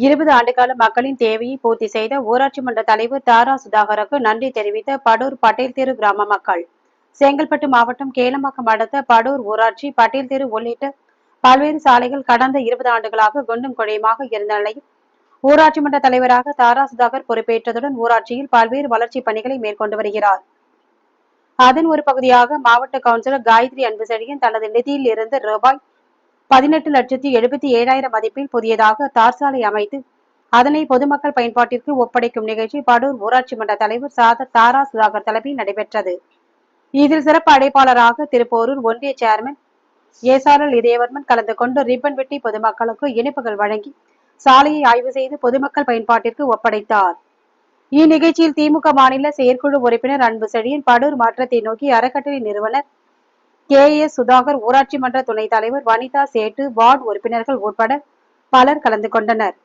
இருபது ஆண்டுகால மக்களின் தேவையை பூர்த்தி செய்த ஊராட்சி மன்ற தலைவர் தாரா சுதாகருக்கு நன்றி தெரிவித்த படூர் பட்டேல் தெரு கிராம மக்கள். செங்கல்பட்டு மாவட்டம் கேளம்பாக்கம் அடுத்த படூர் ஊராட்சி பட்டேல் தெரு உள்ளிட்ட பல்வேறு சாலைகள் கடந்த இருபது ஆண்டுகளாக குண்டும் குழையுமாக இருந்த நிலையில் ஊராட்சி மன்ற தலைவராக தாரா சுதாகர் பொறுப்பேற்றதுடன் ஊராட்சியில் பல்வேறு வளர்ச்சிப் பணிகளை மேற்கொண்டு வருகிறார். அதன் ஒரு பகுதியாக மாவட்ட கவுன்சிலர் காயத்ரி அன்புசெழியன் தனது நிதியில் இருந்து ரூபாய் பதினெட்டு லட்சத்தி எழுபத்தி ஏழாயிரம் மதிப்பில் புதியதாக தார் சாலை அமைத்து அதனை பொதுமக்கள் பயன்பாட்டிற்கு ஒப்படைக்கும் நிகழ்ச்சி படூர் ஊராட்சி மன்ற தலைவர் சாதர் தாரா சுதாகர் தலைமையில் நடைபெற்றது. இதில் சிறப்பு அழைப்பாளராக திருப்போரூர் ஒன்றிய சேர்மன் ஏசாரல் இதயவர்மன் கலந்து கொண்டு ரிப்பன் வெட்டி பொதுமக்களுக்கு இனிப்புகள் வழங்கி சாலையை ஆய்வு செய்து பொதுமக்கள் பயன்பாட்டிற்கு ஒப்படைத்தார். இந்நிகழ்ச்சியில் திமுக மாநில செயற்குழு உறுப்பினர் அன்பு செழியன் படூர் மாற்றத்தை நோக்கி அறக்கட்டளை நிறுவனர் கே. எஸ் சுதாகர் ஊராட்சி மன்ற துணைத் தலைவர் வனிதா சேட்டு வார்டு உறுப்பினர்கள் உட்பட பலர் கலந்து கொண்டனர்.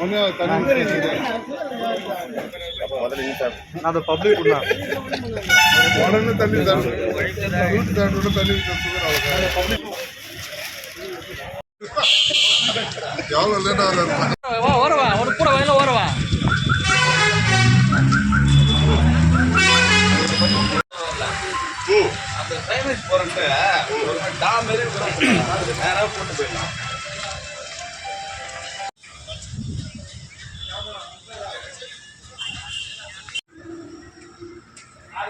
இங்க தண்ணி அந்த பப்ளிக் உடனே தண்ணி தரணும் தண்ணி தண்ணி எவ்வளோ லேட்டாக வரும் ஓரவா ஒரு ஓரவா அந்த மாரி நேராக போட்டு போயிடலாம்.